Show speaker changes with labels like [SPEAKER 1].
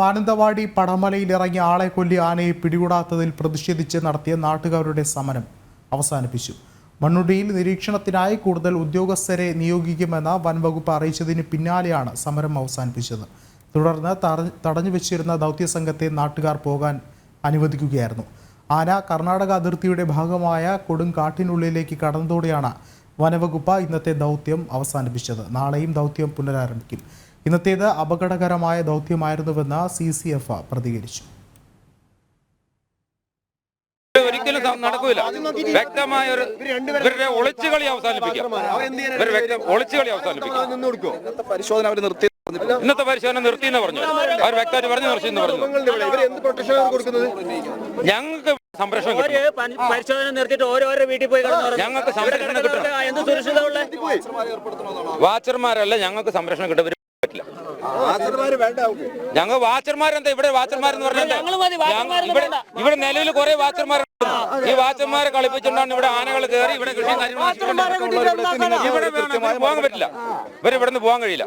[SPEAKER 1] മാനന്തവാടി പടമലയിൽ ഇറങ്ങിയ ആളെ കൊല്ലി ആനയെ പിടികൂടാത്തതിൽ പ്രതിഷേധിച്ച് നടത്തിയ നാട്ടുകാരുടെ സമരം അവസാനിപ്പിച്ചു. മണ്ണുടിയിൽ നിരീക്ഷണത്തിനായി കൂടുതൽ ഉദ്യോഗസ്ഥരെ നിയോഗിക്കുമെന്ന വൻവകുപ്പ് അറിയിച്ചതിന് പിന്നാലെയാണ് സമരം അവസാനിപ്പിച്ചത്. തുടർന്ന് തടഞ്ഞു വെച്ചിരുന്ന ദൗത്യസംഘത്തെ നാട്ടുകാർ പോകാൻ അനുവദിക്കുകയായിരുന്നു. ആന കർണാടക അതിർത്തിയുടെ ഭാഗമായ കൊടുങ്കാട്ടിനുള്ളിലേക്ക് കടന്നതോടെയാണ് വനവകുപ്പ് ഇന്നത്തെ ദൗത്യം അവസാനിപ്പിച്ചത്. നാളെയും ദൗത്യം പുനരാരംഭിക്കും. ഇന്നത്തേത് അപകടകരമായ ദൗത്യമായിരുന്നുവെന്ന് സി സി എഫ് പ്രതികരിച്ചു.
[SPEAKER 2] ഒരിക്കലും നടക്കൂല. വ്യക്തമായ ഒരു ഇവരുടെ ഒളിച്ചുകളി അവസാനിപ്പിക്കാം. ഇവർ വ്യക്തം ഒളിച്ചുകളി അവസാനിപ്പിക്കാം.
[SPEAKER 3] ഇന്നത്തെ പരിശോധന അവർ നിർത്തി
[SPEAKER 2] ഇന്നത്തെ പരിശോധന നിർത്തി എന്ന് പറഞ്ഞു. അവർ വ്യക്തമായിട്ട് പറഞ്ഞു നിർത്തി എന്ന് പറഞ്ഞു.
[SPEAKER 3] ഇവർ എന്ത് പ്രൊട്ടക്ഷൻ കൊടുക്കുന്നത്?
[SPEAKER 2] ഞങ്ങൾക്ക് സംരക്ഷണം
[SPEAKER 4] പരിശോധന നിർത്തിയിട്ട് ഓരോരോ വീട്ടിൽ പോയി
[SPEAKER 2] ഞങ്ങൾക്ക് സംരക്ഷണം കിട്ടും
[SPEAKER 4] എന്ത് സുരക്ഷിതമുള്ള
[SPEAKER 2] വാച്ചർമാരല്ല ഞങ്ങൾക്ക് സംരക്ഷണം കിട്ടും പറ്റില്ല. ഞങ്ങൾ വാച്ചർമാരെന്താ ഇവിടെ വാച്ചർമാരെന്ന് പറഞ്ഞാൽ ഇവിടെ നിലവിൽ കുറെ വാച്ചർമാരുണ്ട് ഈ വാച്ചർമാരെ കളിപ്പിച്ചുകൊണ്ടാണ് ഇവിടെ ആനകൾ കയറി ഇവിടെ കൃഷി കാര്യങ്ങൾ. ഇവിടെ പോകാൻ പറ്റില്ല. ഇവർ ഇവിടെ നിന്ന് പോകാൻ കഴിയില്ല.